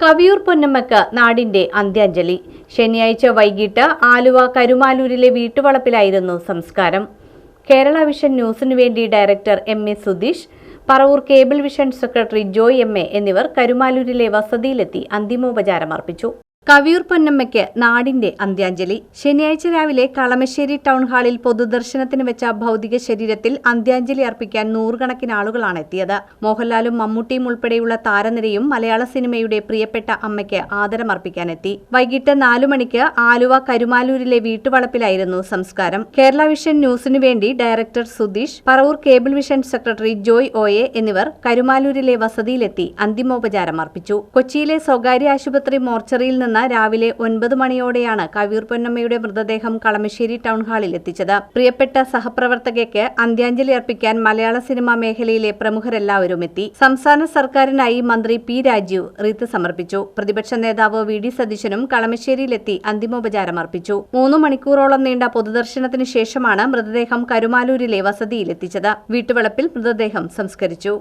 കവിയൂർ പൊന്നമ്മക്ക് നാടിന്റെ അന്ത്യാഞ്ജലി. ശനിയാഴ്ച വൈകിട്ട് ആലുവ കരുമാലൂരിലെ വീട്ടുവളപ്പിലായിരുന്നു സംസ്കാരം. കേരള വിഷൻ ന്യൂസിനു വേണ്ടി director M A Sudheesh Paravur cable vision secretary Joy M A എന്നിവർ കരുമാലൂരിലെ വസതിയിലെത്തി അന്തിമോപചാരം അർപ്പിച്ചു കവിയൂർ പൊന്നമ്മയ്ക്ക് നാടിന്റെ അന്ത്യാഞ്ജലി. ശനിയാഴ്ച രാവിലെ കളമശ്ശേരി ടൗൺ ഹാളിൽ പൊതുദർശനത്തിന് വെച്ച ഭൗതിക ശരീരത്തിൽ അന്ത്യാഞ്ജലി അർപ്പിക്കാൻ നൂറുകണക്കിന് ആളുകളാണ് എത്തിയത്. മോഹൻലാലും മമ്മൂട്ടിയും ഉൾപ്പെടെയുള്ള താരനിരയും മലയാള സിനിമയുടെ പ്രിയപ്പെട്ട അമ്മയ്ക്ക് ആദരമർപ്പിക്കാനെത്തി. വൈകിട്ട് നാലു മണിക്ക് ആലുവ കരുമാലൂരിലെ വീട്ടുവളപ്പിലായിരുന്നു സംസ്കാരം. കേരള വിഷൻ ന്യൂസിനു വേണ്ടി director Sudheesh Paravur cable vision secretary Joy ഒയെ എന്നിവർ കരുമാലൂരിലെ വസതിയിലെത്തി അന്തിമോപചാരം അർപ്പിച്ചു കൊച്ചിയിലെ സ്വകാര്യ ആശുപത്രി മോർച്ചറിയിൽ നിന്ന് രാവിലെ ഒൻപത് മണിയോടെയാണ് കവിയൂർ പൊന്നമ്മയുടെ മൃതദേഹം കളമശ്ശേരി ടൗൺ ഹാളിൽ എത്തിച്ചത്. പ്രിയപ്പെട്ട സഹപ്രവർത്തകയ്ക്ക് അന്ത്യാഞ്ജലി അർപ്പിക്കാൻ മലയാള സിനിമാ മേഖലയിലെ പ്രമുഖരെല്ലാവരും എത്തി. സംസ്ഥാന സർക്കാരിനായി മന്ത്രി പി രാജീവ് റീത്ത് സമർപ്പിച്ചു. പ്രതിപക്ഷ നേതാവ് വി ഡി സതീശനും കളമശ്ശേരിയിലെത്തി അന്തിമോപചാരം അർപ്പിച്ചു. മൂന്ന് മണിക്കൂറോളം നീണ്ട പൊതുദർശനത്തിന് ശേഷമാണ് മൃതദേഹം കരുമാലൂരിലെ വസതിയിലെത്തിച്ചത്. വീട്ടുവളപ്പിൽ മൃതദേഹം സംസ്കരിച്ചു.